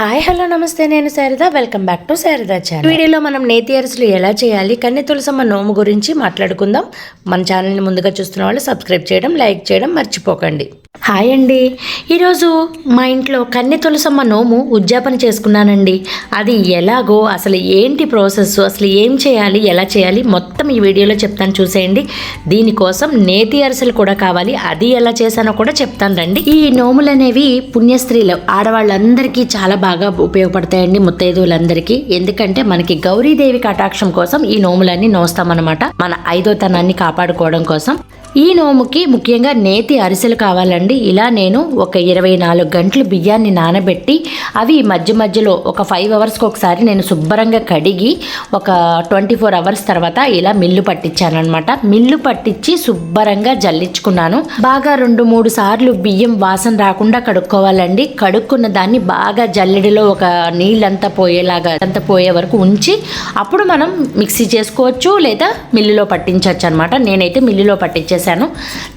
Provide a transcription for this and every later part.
Hi hello నమస్తే నేను Sharada. Welcome back to Sharada channel వీడియోలో మనం నేతి అరిసెలు ఎలా చేయాలి కన్నె తులసమ్మ నోము గురించి మాట్లాడుకుందాం. మన ఛానల్ని ముందుగా చూస్తున్న వాళ్ళు సబ్స్క్రైబ్ చేయడం లైక్ చేయడం మర్చిపోకండి. హాయ్ అండి. ఈరోజు మా ఇంట్లో కన్నె తులసమ్మ నోము ఉద్యాపన చేసుకున్నానండి. అది ఎలాగో అసలు ఏంటి ప్రాసెస్ అసలు ఏం చేయాలి ఎలా చేయాలి మొత్తం ఈ వీడియోలో చెప్తాను చూసేయండి. దీనికోసం నేతి అరసలు కూడా కావాలి. అది ఎలా చేశానో కూడా చెప్తాను రండి. ఈ నోములు అనేవి పుణ్యస్త్రీలు ఆడవాళ్ళందరికీ చాలా బాగా బాగా ఉపయోగపడతాయండి ముత్తైదువులందరికీ. ఎందుకంటే మనకి గౌరీదేవి కటాక్షం కోసం ఈ నోములన్నీ నోస్తామన్నమాట. మన ఐదోతనాన్ని కాపాడుకోవడం కోసం. ఈ నోముకి ముఖ్యంగా నేతి అరిసెలు కావాలండి. ఇలా నేను ఒక ఇరవై నాలుగు గంటలు బియ్యాన్ని నానబెట్టి అవి మధ్య మధ్యలో ఒక ఫైవ్ అవర్స్కి ఒకసారి నేను శుభ్రంగా కడిగి ఒక ట్వంటీ ఫోర్ అవర్స్ తర్వాత ఇలా మిల్లు పట్టించానమాట మిల్లు పట్టించి శుభ్రంగా జల్లించుకున్నాను. బాగా రెండు మూడు సార్లు బియ్యం వాసన రాకుండా కడుక్కోవాలండి. కడుక్కున్న దాన్ని బాగా జల్లెడలో ఒక నీళ్ళంతా పోయేలాగా అంతా పోయే వరకు ఉంచి అప్పుడు మనం మిక్సీ చేసుకోవచ్చు లేదా మిల్లులో పట్టించవచ్చు అనమాట నేనైతే మిల్లులో చేశాను.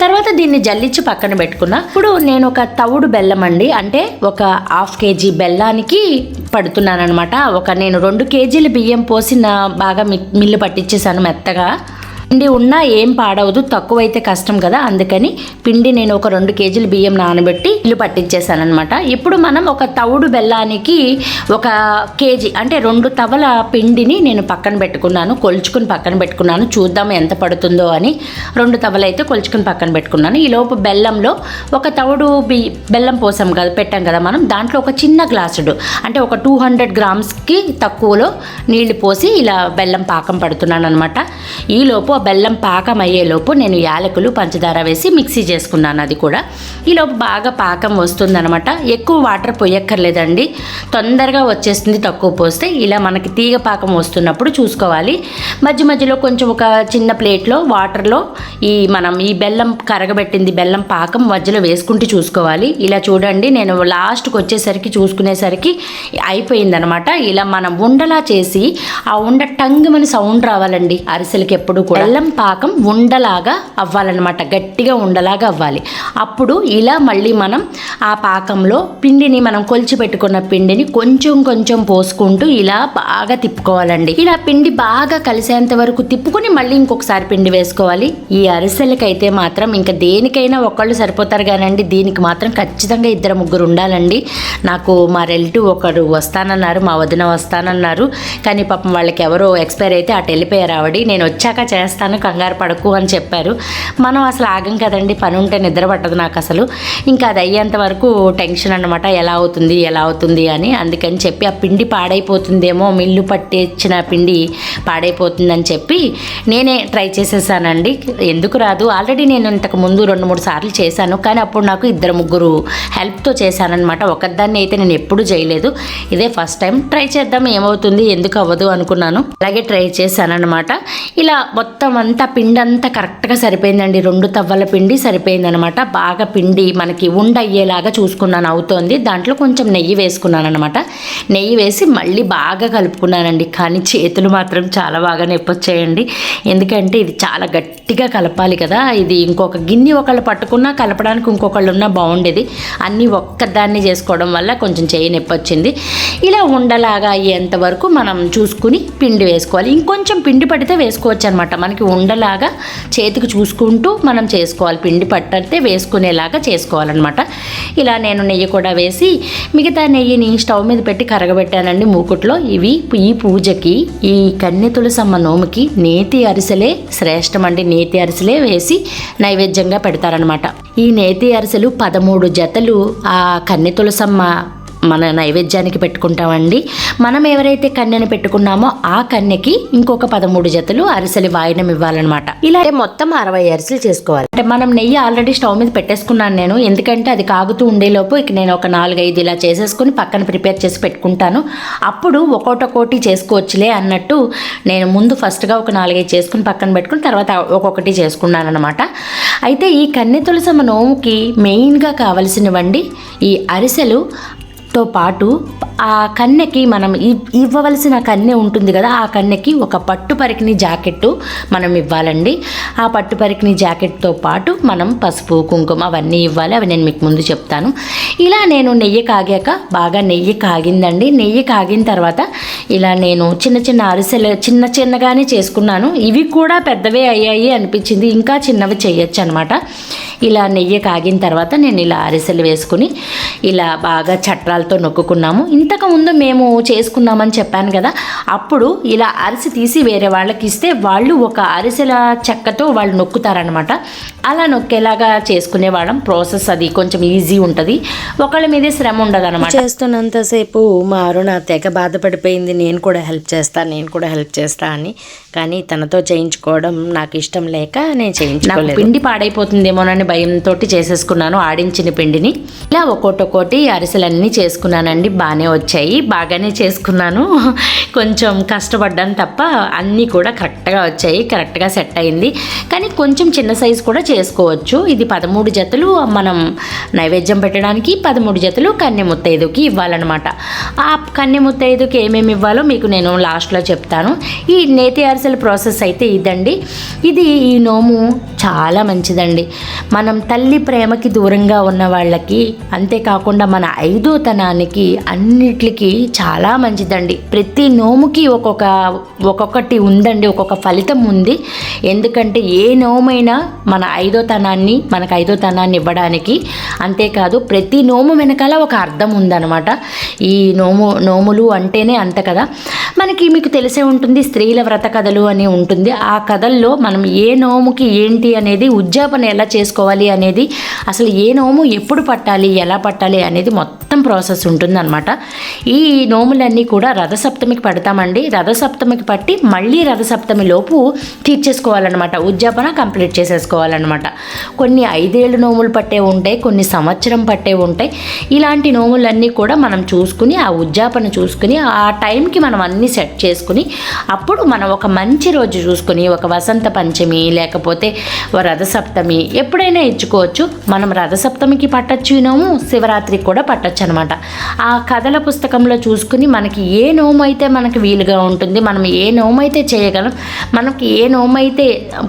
తర్వాత దీన్ని జల్లించి పక్కన పెట్టుకున్నా. ఇప్పుడు నేను ఒక తవుడు బెల్లం అండి. అంటే ఒక హాఫ్ కేజీ బెల్లానికి పడుతున్నాను అనమాట ఒక నేను రెండు కేజీల బియ్యం పోసిన బాగా మిల్లు పట్టించేసాను మెత్తగా. పిండి ఉన్నా ఏం పాడవదు తక్కువైతే కష్టం కదా. అందుకని పిండి నేను ఒక రెండు కేజీల బియ్యం నానబెట్టి ఇల్లు పట్టించేసానమాట ఇప్పుడు మనం ఒక తవుడు బెల్లానికి ఒక కేజీ అంటే రెండు తవల పిండిని నేను పక్కన పెట్టుకున్నాను కొలుచుకుని పక్కన పెట్టుకున్నాను. చూద్దాం ఎంత పడుతుందో అని రెండు తవలు అయితే కొలుచుకుని పక్కన పెట్టుకున్నాను. ఈ లోపు బెల్లంలో ఒక తవుడు బి బెల్లం పోసాం కదా పెట్టాం కదా మనం. దాంట్లో ఒక చిన్న గ్లాసుడు అంటే ఒక టూ హండ్రెడ్ గ్రామ్స్కి తక్కువలో నీళ్ళు పోసి ఇలా బెల్లం పాకం పడుతున్నాను అనమాట ఈ లోపు ఆ బెల్లం పాకం అయ్యేలోపు నేను యాలకులు పంచదార వేసి మిక్సీ చేసుకున్నాను అది కూడా. ఈ లోపు బాగా పాకం వస్తుందనమాట ఎక్కువ వాటర్ పోయక్కర్లేదండి. తొందరగా వచ్చేస్తుంది తక్కువ పోస్తే ఇలా మనకి తీగ పాకం వస్తున్నప్పుడు చూసుకోవాలి. మధ్య మధ్యలో కొంచెం ఒక చిన్న ప్లేట్లో వాటర్లో ఈ మనం ఈ బెల్లం కరగబెట్టింది బెల్లం పాకం మధ్యలో వేసుకుంటూ చూసుకోవాలి. ఇలా చూడండి నేను లాస్ట్కి వచ్చేసరికి చూసుకునేసరికి అయిపోయిందనమాట ఇలా మనం ఉండలా చేసి ఆ ఉండ టంగుమని సౌండ్ రావాలండి అరిసెలకి ఎప్పుడు కూడా. బెల్లం పాకం ఉండలాగా అవ్వాలన్నమాట. గట్టిగా ఉండలాగా అవ్వాలి. అప్పుడు ఇలా మళ్ళీ మనం ఆ పాకంలో పిండిని మనం కొలిచి పెట్టుకున్న పిండిని కొంచెం కొంచెం పోసుకుంటూ ఇలా బాగా తిప్పుకోవాలండి. ఇలా పిండి బాగా కలిసేంత వరకు తిప్పుకొని మళ్ళీ ఇంకొకసారి పిండి వేసుకోవాలి. ఈ అరిసెలకైతే మాత్రం ఇంకా దేనికైనా ఒకళ్ళు సరిపోతారు కానండి. దీనికి మాత్రం ఖచ్చితంగా ఇద్దరు ముగ్గురు ఉండాలండి. నాకు మా రిలేటివ్ ఒకరు వస్తానన్నారు మా వదిన వస్తానన్నారు. కానీ పాపం వాళ్ళకి ఎవరో ఎక్స్పైర్ అయితే అటు వెళ్ళిపోయారు ఆవిడ. నేను వచ్చాక చేస్తాను కంగారు పడకు అని చెప్పారు. మనం అసలు ఆగం కదండి. పని ఉంటే నిద్ర పట్టదు నాకు అసలు. ఇంకా అది అయ్యేంత వరకు టెన్షన్ అనమాట ఎలా అవుతుంది ఎలా అవుతుంది అని. అందుకని చెప్పి ఆ పిండి పాడైపోతుందేమో మిల్లు పట్టించిన పిండి పాడైపోతుందని చెప్పి నేనే ట్రై చేసేసానండి. ఎందుకు రాదు? ఆల్రెడీ నేను ఇంతకు ముందు రెండు మూడు సార్లు చేశాను. కానీ అప్పుడు నాకు ఇద్దరు ముగ్గురు హెల్ప్తో చేశానన్నమాట. ఒకదాన్ని అయితే నేను ఎప్పుడు చేయలేదు. ఇదే ఫస్ట్ టైం. ట్రై చేద్దాం ఏమవుతుంది ఎందుకు అవ్వదు అనుకున్నాను. అలాగే ట్రై చేశానన్నమాట. ఇలా మొత్తం అంతా పిండి అంతా కరెక్ట్గా సరిపోయిందండి. రెండు తవ్వల పిండి సరిపోయిందనమాట బాగా పిండి మనకి ఉండ అయ్యేలాగా చూసుకున్నాను అవుతోంది. దాంట్లో కొంచెం నెయ్యి వేసుకున్నాను అనమాట నెయ్యి వేసి మళ్ళీ బాగా కలుపుకున్నానండి. కానీ చేతులు మాత్రం చాలా బాగా నొప్పొచ్చాయండి. ఎందుకంటే ఇది చాలా గట్టిగా కలపాలి కదా. ఇది ఇంకొక గిన్నె ఒకళ్ళు పట్టుకున్నా కలపడానికి ఇంకొకళ్ళు ఉన్నా బాగుండేది. అన్నీ ఒక్కదాన్ని చేసుకోవడం వల్ల కొంచెం చేయి నొప్పి వచ్చింది ఇలా ఉండలాగా అయ్యేంత వరకు మనం చూసుకుని పిండి వేసుకోవాలి. ఇంకొంచెం పిండి పడితే వేసుకోవచ్చు అనమాట మనకి ఉండలాగా చేతికి చూసుకుంటూ మనం చేసుకోవాలి. పిండి పట్టితే వేసుకునేలాగా చేసుకోవాలన్నమాట. ఇలా నేను నెయ్యి కూడా వేసి మిగతా నెయ్యిని స్టవ్ మీద పెట్టి కరగబెట్టానండి మూకుట్లో. ఇవి ఈ పూజకి ఈ కన్నె తులసమ్మ నోముకి నేతి అరిసెలే శ్రేష్టమండి. నేతి అరిసెలే వేసి నైవేద్యంగా పెడతారనమాట ఈ నేతి అరిసెలు పదమూడు జతలు ఆ కన్నె తులసమ్మ మన నైవేద్యానికి పెట్టుకుంటామండి. మనం ఎవరైతే కన్యను పెట్టుకున్నామో ఆ కన్యకి ఇంకొక పదమూడు జతలు అరిసెలు వాయినం ఇవ్వాలన్నమాట. ఇలా మొత్తం అరవై అరిసెలు చేసుకోవాలి. అంటే మనం నెయ్యి ఆల్రెడీ స్టవ్ మీద పెట్టేసుకున్నాను నేను. ఎందుకంటే అది కాగుతూ ఉండేలోపు ఇక నేను ఒక నాలుగైదు ఇలా చేసేసుకుని పక్కన ప్రిపేర్ చేసి పెట్టుకుంటాను. అప్పుడు ఒక్కొక్కటి చేసుకోవచ్చులే అన్నట్టు నేను ముందు ఫస్ట్గా ఒక నాలుగైదు చేసుకుని పక్కన పెట్టుకుని తర్వాత ఒక్కొక్కటి చేసుకున్నాను అనమాట అయితే ఈ కన్నె తులసమ్మ నోముకి మెయిన్గా కావలసినవండి ఈ అరిసెలు తో పాటు ఆ కన్నెకి మనం ఇవ్- ఇవ్వవలసిన కన్నె ఉంటుంది కదా ఆ కన్నెకి ఒక పట్టు పరికిని జాకెట్టు మనం ఇవ్వాలండి. ఆ పట్టు పరికిని జాకెట్తో పాటు మనం పసుపు కుంకుమ అవన్నీ ఇవ్వాలి. అవి నేను మీకు ముందు చెప్తాను. ఇలా నేను నెయ్యి కాగాక బాగా నెయ్యి కాగిందండి. నెయ్యి కాగిన తర్వాత ఇలా నేను చిన్న చిన్న అరిసెలు చిన్న చిన్నగానే చేసుకున్నాను. ఇవి కూడా పెద్దవే అయ్యాయి అనిపించింది. ఇంకా చిన్నవి చేయొచ్చు అనమాట ఇలా నెయ్యి కాగిన తర్వాత నేను ఇలా అరిసెలు వేసుకుని ఇలా బాగా చట్రాలతో నొక్కుకున్నాము. ఇంతకుముందు మేము చేసుకున్నామని చెప్పాను కదా అప్పుడు ఇలా అరిసి తీసి వేరే వాళ్ళకి ఇస్తే వాళ్ళు ఒక అరిసెల చెక్కతో వాళ్ళు నొక్కుతారనమాట అలా నొక్కేలాగా చేసుకునేవాళ్ళం ప్రాసెస్ అది కొంచెం ఈజీ ఉంటుంది. ఒకళ్ళ మీదే శ్రమ ఉండదు అనమాట చేస్తున్నంతసేపు మా అరుణ తెగ బాధపడిపోయింది. నేను కూడా హెల్ప్ చేస్తా నేను కూడా హెల్ప్ చేస్తా అని. కానీ తనతో చేయించుకోవడం నాకు ఇష్టం లేక నేను చేయించుకోలేదు. పిండి పాడైపోతుందేమోనని భయంతో చేసేసుకున్నాను ఆడించిన పిండిని. ఇలా ఒక్కోటి అరిసెలన్నీ చేసుకున్నానండి బాగానే వచ్చాయి. బాగానే చేసుకున్నాను. కొంచెం కష్టపడ్డాను తప్ప అన్నీ కూడా కరెక్ట్గా వచ్చాయి కరెక్ట్గా సెట్ అయింది. కానీ కొంచెం చిన్న సైజు కూడా చేసుకోవచ్చు. ఇది పదమూడు జతలు మనం నైవేద్యం పెట్టడానికి పదమూడు జతలు కన్నె ముత్తైదుకి ఇవ్వాలన్నమాట. ఆ కన్నె ముత్తైదుకి ఏమేమి ఇవ్వాలో మీకు నేను లాస్ట్లో చెప్తాను. ఈ నేతి అరిసెల ప్రాసెస్ అయితే ఇదండి. ఇది ఈ నోము చాలా మంచిదండి. మనం తల్లి ప్రేమకి దూరంగా ఉన్న వాళ్ళకి అంతేకాకుండా మన ఐదోతనానికి అన్నిటికీ చాలా మంచిదండి. ప్రతి నోముకి ఒక్కొక్క ఒక్కొక్కటి ఉందండి ఒక్కొక్క ఫలితం ఉంది. ఎందుకంటే ఏ నోమైనా మన ఐదో తనాన్ని మనకు ఐదోతనాన్ని ఇవ్వడానికి అంతేకాదు ప్రతి నోము వెనకాల ఒక అర్థం ఉందన్నమాట. ఈ నోము నోములు అంటేనే అంత కదా. మనకి మీకు తెలిసే ఉంటుంది స్త్రీల వ్రత కథలు అని ఉంటుంది. ఆ కథల్లో మనం ఏ నోముకి ఏంటి అనేది ఉద్యాపన ఎలా చేసుకోవాలి అనేది అసలు ఏ నోము ఎప్పుడు పట్టాలి ఎలా పట్టాలి అనేది మొత్తం మొత్తం ప్రాసెస్ ఉంటుందన్నమాట. ఈ నోములన్నీ కూడా రథసప్తమికి పడతామండి. రథసప్తమికి పట్టి మళ్ళీ రథసప్తమి లోపు తీర్చేసుకోవాలన్నమాట. ఉద్యాపన కంప్లీట్ చేసేసుకోవాలన్నమాట. కొన్ని ఐదేళ్ళు నోములు పట్టే ఉంటాయి కొన్ని సంవత్సరం పట్టే ఉంటాయి. ఇలాంటి నోములన్నీ కూడా మనం చూసుకుని ఆ ఉద్యాపన చూసుకుని ఆ టైంకి మనం అన్నీ సెట్ చేసుకుని అప్పుడు మనం ఒక మంచి రోజు చూసుకుని ఒక వసంత పంచమి లేకపోతే ఓ రథసప్తమి ఎప్పుడైనా ఇచ్చుకోవచ్చు మనం రథసప్తమికి పట్టచ్చు నోము శివరాత్రికి కూడా పట్టచ్చు అనమాట. ఆ కథల పుస్తకంలో చూసుకుని మనకి ఏ నోము అయితే మనకి వీలుగా ఉంటుంది మనం ఏ నోము అయితే చేయగలం మనకి ఏ నోము అయితే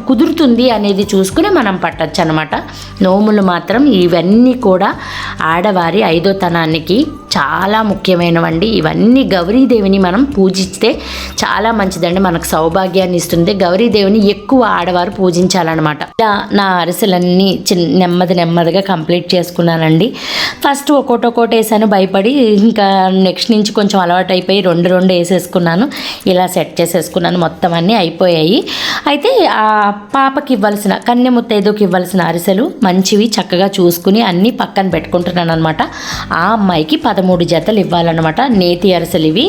కుదురుతుంది అనేది చూసుకుని మనం పట్టచ్చు అనమాట. నోములు మాత్రం ఇవన్నీ కూడా ఆడవారి ఐదోతనానికి చాలా ముఖ్యమైనవండి. ఇవన్నీ గౌరీదేవిని మనం పూజిస్తే చాలా మంచిదండి. మనకు సౌభాగ్యాన్ని ఇస్తుంది. గౌరీదేవిని ఎక్కువ ఆడవారు పూజించాలన్నమాట. ఇలా నా అరిసెలన్నీ చిన్న నెమ్మది నెమ్మదిగా కంప్లీట్ చేసుకున్నానండి. ఫస్ట్ ఒక్కోటి ఒక్కోటి వేసాను భయపడి ఇంకా నెక్స్ట్ నుంచి కొంచెం అలవాటు అయిపోయి రెండు రెండు వేసేసుకున్నాను. ఇలా సెట్ చేసేసుకున్నాను మొత్తం అన్నీ అయిపోయాయి. అయితే ఆ పాపకి ఇవ్వాల్సిన కన్య ముత్తైదుకి ఇవ్వాల్సిన అరిసెలు మంచివి చక్కగా చూసుకుని అన్నీ పక్కన పెట్టుకుంటున్నాను అనమాట ఆ అమ్మాయికి పదమూడు జతలు ఇవ్వాలన్నమాట. నేతి అరిసెలు ఇవి.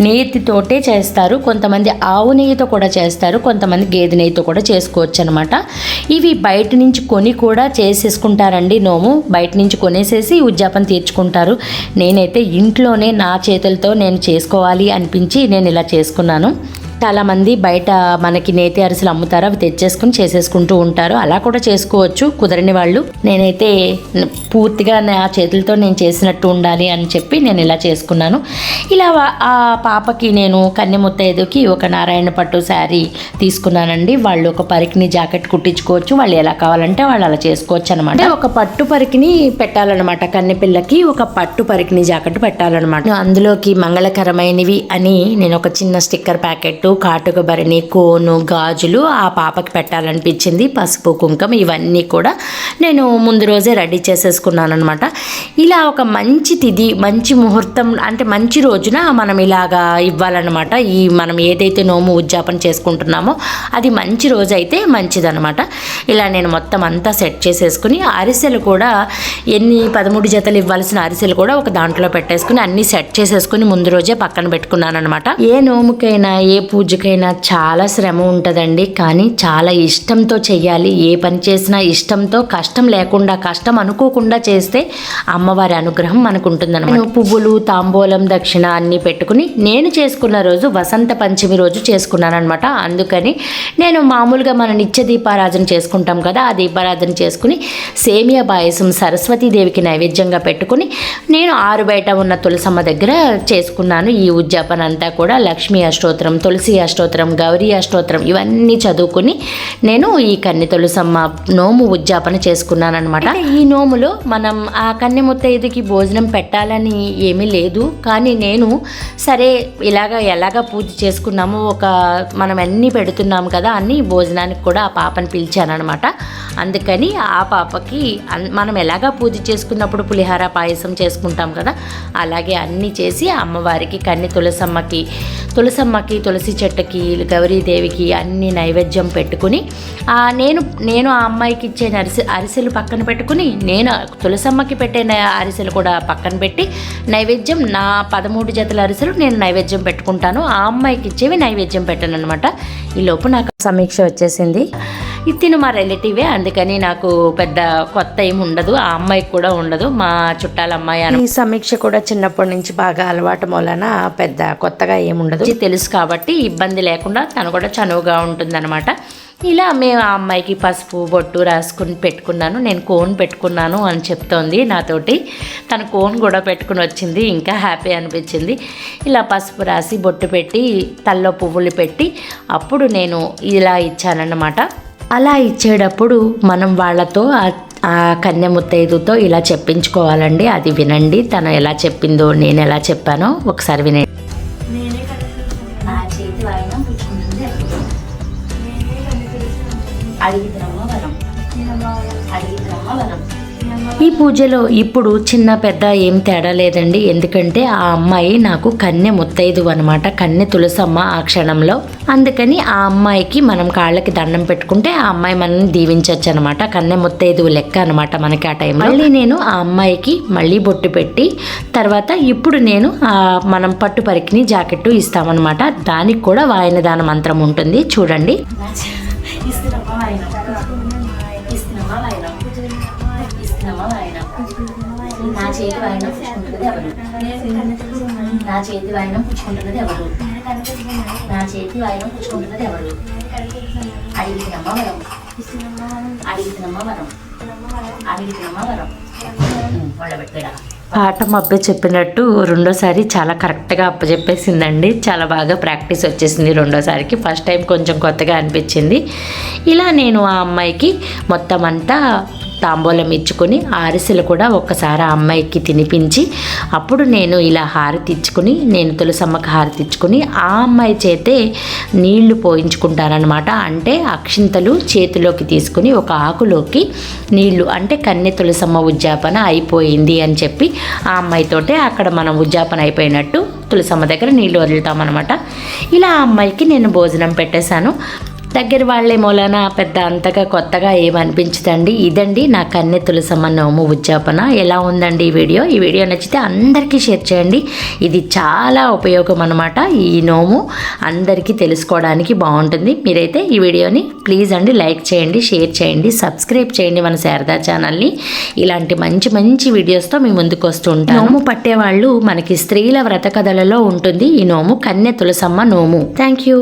నేతితోటే చేస్తారు. కొంతమంది ఆవు నెయ్యితో కూడా చేస్తారు. కొంతమంది గేదె నెయ్యితో కూడా చేసుకోవచ్చు అనమాట ఇవి బయట నుంచి కొని కూడా చేసేసుకుంటారండి నోము. బయట నుంచి కొనేసేసి ఉద్యాపన తీర్చుకుంటారు. నేనైతే ఇంట్లోనే నా చేతులతో నేను చేసుకోవాలి అనిపించి నేను ఇలా చేసుకున్నాను. చాలామంది బయట మనకి నేతి అరిసెలు అమ్ముతారు అవి తెచ్చేసుకుని చేసేసుకుంటూ ఉంటారు. అలా కూడా చేసుకోవచ్చు కుదరని వాళ్ళు. నేనైతే పూర్తిగా నా చేతులతో నేను చేసినట్టు ఉండాలి అని చెప్పి నేను ఇలా చేసుకున్నాను. ఇలా ఆ పాపకి నేను కన్నె ముత్తైదుకి ఒక నారాయణ పట్టు శారీ తీసుకున్నానండి. వాళ్ళు ఒక పరికిని జాకెట్ కుట్టించుకోవచ్చు వాళ్ళు ఎలా కావాలంటే వాళ్ళు అలా చేసుకోవచ్చు అనమాట ఒక పట్టు పరికిని పెట్టాలన్నమాట కన్నె పిల్లకి ఒక పట్టు పరికిని జాకెట్ పెట్టాలన్నమాట. అందులోకి మంగళకరమైనవి అని నేను ఒక చిన్న స్టిక్కర్ ప్యాకెట్ పట్టు కాటుకబరిని కోను గాజులు ఆ పాపకి పెట్టాలనిపించింది. పసుపు కుంకుమ ఇవన్నీ కూడా నేను ముందు రోజే రెడీ చేసేసుకున్నాను అనమాట ఇలా ఒక మంచి తిథి మంచి ముహూర్తం అంటే మంచి రోజున మనం ఇలాగా ఇవ్వాలన్నమాట. ఈ మనం ఏదైతే నోము ఉద్యాపన చేసుకుంటున్నామో అది మంచి రోజు అయితే మంచిదనమాట ఇలా నేను మొత్తం అంతా సెట్ చేసేసుకుని అరిసెలు కూడా ఎన్ని పదమూడు జతలు ఇవ్వాల్సిన అరిసెలు కూడా ఒక దాంట్లో పెట్టేసుకుని అన్ని సెట్ చేసేసుకుని ముందు రోజే పక్కన పెట్టుకున్నాను అనమాట ఏ నోముకైనా ఏ పూజకైనా చాలా శ్రమ ఉంటుందండి. కానీ చాలా ఇష్టంతో చేయాలి ఏ పని చేసినా ఇష్టంతో కష్టం లేకుండా కష్టం అనుకోకుండా చేస్తే అమ్మవారి అనుగ్రహం మనకు ఉంటుందన్నమాట పువ్వులు తాంబూలం దక్షిణ అన్నీ పెట్టుకుని నేను చేసుకున్న రోజు వసంత పంచమి రోజు చేసుకున్నాను అనమాట అందుకని నేను మామూలుగా మన నిత్య దీపారాధన చేసుకుంటాం కదా ఆ దీపారాధన చేసుకుని సేమియా పాయసం సరస్వతీదేవికి నైవేద్యంగా పెట్టుకుని నేను ఆరు బయట ఉన్న తులసమ్మ దగ్గర చేసుకున్నాను. ఈ ఉద్యాపన అంతా కూడా లక్ష్మీ అష్టోత్తరం తులసి అష్టోత్తరం గౌరీ అష్టోత్తరం ఇవన్నీ చదువుకుని నేను ఈ కన్నె తులసమ్మ నోము ఉద్యాపన చేసుకున్నానమాట ఈ నోములో మనం ఆ కన్నె ముత్తైదుకి భోజనం పెట్టాలని ఏమీ లేదు. కానీ నేను సరే ఇలాగ ఎలాగ పూజ చేసుకున్నామో ఒక మనం అన్నీ పెడుతున్నాము కదా అన్ని భోజనానికి కూడా ఆ పాపని పిలిచానమాట అందుకని ఆ పాపకి మనం ఎలాగా పూజ చేసుకున్నప్పుడు పులిహార పాయసం చేసుకుంటాం కదా అలాగే అన్నీ చేసి అమ్మవారికి కన్ని తులసమ్మకి తులసమ్మకి తులసి చెట్టుకి గౌరీదేవికి అన్ని నైవేద్యం పెట్టుకుని నేను నేను ఆ అమ్మాయికి ఇచ్చే అరిసె అరిసెలు పక్కన పెట్టుకుని నేను తులసమ్మకి పెట్టే అరిసెలు కూడా పక్కన పెట్టి నైవేద్యం నా పదమూడు జతల అరిసెలు నేను నైవేద్యం పెట్టుకుంటాను. ఆ అమ్మాయికి ఇచ్చేవి నైవేద్యం పెట్టాను అనమాట ఈ లోపు నాకు సమీక్ష వచ్చేసింది. తిను మా రిలేటివే అందుకని నాకు పెద్ద కొత్త ఏమి ఉండదు. ఆ అమ్మాయికి కూడా ఉండదు. మా చుట్టాల అమ్మాయి అని ఈ సమీక్ష కూడా చిన్నప్పటి నుంచి బాగా అలవాటు మూలన పెద్ద కొత్తగా ఏముండదు తెలుసు కాబట్టి ఇబ్బంది లేకుండా తను కూడా చనువుగా ఉంటుందన్నమాట. ఇలా మేము ఆ అమ్మాయికి పసుపు బొట్టు రాసుకుని పెట్టుకున్నాను. నేను కోన్ పెట్టుకున్నాను అని చెప్తోంది నాతోటి. తన కోన్ కూడా పెట్టుకుని వచ్చింది. ఇంకా హ్యాపీ అనిపించింది. ఇలా పసుపు రాసి బొట్టు పెట్టి తల్లో పువ్వులు పెట్టి అప్పుడు నేను ఇలా ఇచ్చానన్నమాట. అలా ఇచ్చేటప్పుడు మనం వాళ్ళతో ఆ- కన్య ముత్తైదుతో ఇలా చెప్పించుకోవాలండి. అది వినండి. తను ఎలా చెప్పిందో నేను ఎలా చెప్పానో ఒకసారి వినండి అడిగితే ఈ పూజలో ఇప్పుడు చిన్న పెద్ద ఏం తేడా లేదండి. ఎందుకంటే ఆ అమ్మాయి నాకు కన్నె ముత్తైదు అనమాట కన్నె తులసమ్మ ఆ క్షణంలో. అందుకని ఆ అమ్మాయికి మనం కాళ్ళకి దండం పెట్టుకుంటే ఆ అమ్మాయి మనల్ని దీవించవచ్చు అనమాట కన్నె ముత్తైదు లెక్క అనమాట మనకి ఆ టైంలో. మళ్ళీ నేను ఆ అమ్మాయికి మళ్ళీ బొట్టు పెట్టి తర్వాత ఇప్పుడు నేను ఆ మనం పట్టు పరికిని జాకెట్టు ఇస్తామన్నమాట. దానికి కూడా వాయనదాన మంత్రం ఉంటుంది. చూడండి. నా చేతి వాయినం పుచ్చుకుంటున్నది ఎవరు? నా చేతి వాయినం పుచ్చుకుంటున్నది ఎవరు? నా చేతి వాయినం పుచ్చుకుంటున్నది ఎవరు? అడిగినమ్మ వరం. అడిగినమ్మ వరం. అడిగినమ్మ వరం. వాళ్ళబెట్టడా పాట మా అబ్బాయి చెప్పినట్టు రెండోసారి చాలా కరెక్ట్గా అప్పచెప్పేసిందండి చాలా బాగా ప్రాక్టీస్ వచ్చేసింది రెండోసారికి. ఫస్ట్ టైం కొంచెం కొత్తగా అనిపించింది. ఇలా నేను ఆ అమ్మాయికి మొత్తం అంతా తాంబూలం ఇచ్చుకొని అరిసెలు కూడా ఒక్కసారి ఆ అమ్మాయికి తినిపించి అప్పుడు నేను ఇలా హారతి ఇచ్చుకుని నేను తులసమ్మకి హారతి ఇచ్చుకుని ఆ అమ్మాయి చేతే నీళ్ళు పోయించుకుంటారనమాట అంటే అక్షింతలు చేతిలోకి తీసుకుని ఒక ఆకులోకి నీళ్ళు అంటే కన్నె తులసమ్మ ఉద్యాపన అయిపోయింది అని చెప్పి ఆ అమ్మాయితోటే అక్కడ మనం ఉద్యాపన అయిపోయినట్టు తులసమ్మ దగ్గర నీళ్ళు వదులుతామన్నమాట. ఇలా ఆ అమ్మాయికి నేను భోజనం పెట్టేశాను. దగ్గర వాళ్ళే మూలన పెద్ద అంతగా కొత్తగా ఏమనిపించదండి. ఇదండి నా కన్నె తులసమ్మ నోము ఉద్యాపన. ఎలా ఉందండి ఈ వీడియో? ఈ వీడియో నచ్చితే అందరికీ షేర్ చేయండి. ఇది చాలా ఉపయోగం అనమాట ఈ నోము. అందరికీ తెలుసుకోవడానికి బాగుంటుంది. మీరైతే ఈ వీడియోని ప్లీజ్ అండి లైక్ చేయండి షేర్ చేయండి సబ్స్క్రైబ్ చేయండి మన శారదా ఛానల్ని. ఇలాంటి మంచి మంచి వీడియోస్తో మీ ముందుకు వస్తూ ఉంటాను. నోము పట్టేవాళ్ళు మనకి స్త్రీల వ్రత కథలలో ఉంటుంది. ఈ నోము కన్నె తులసమ్మ నోము. Thank you.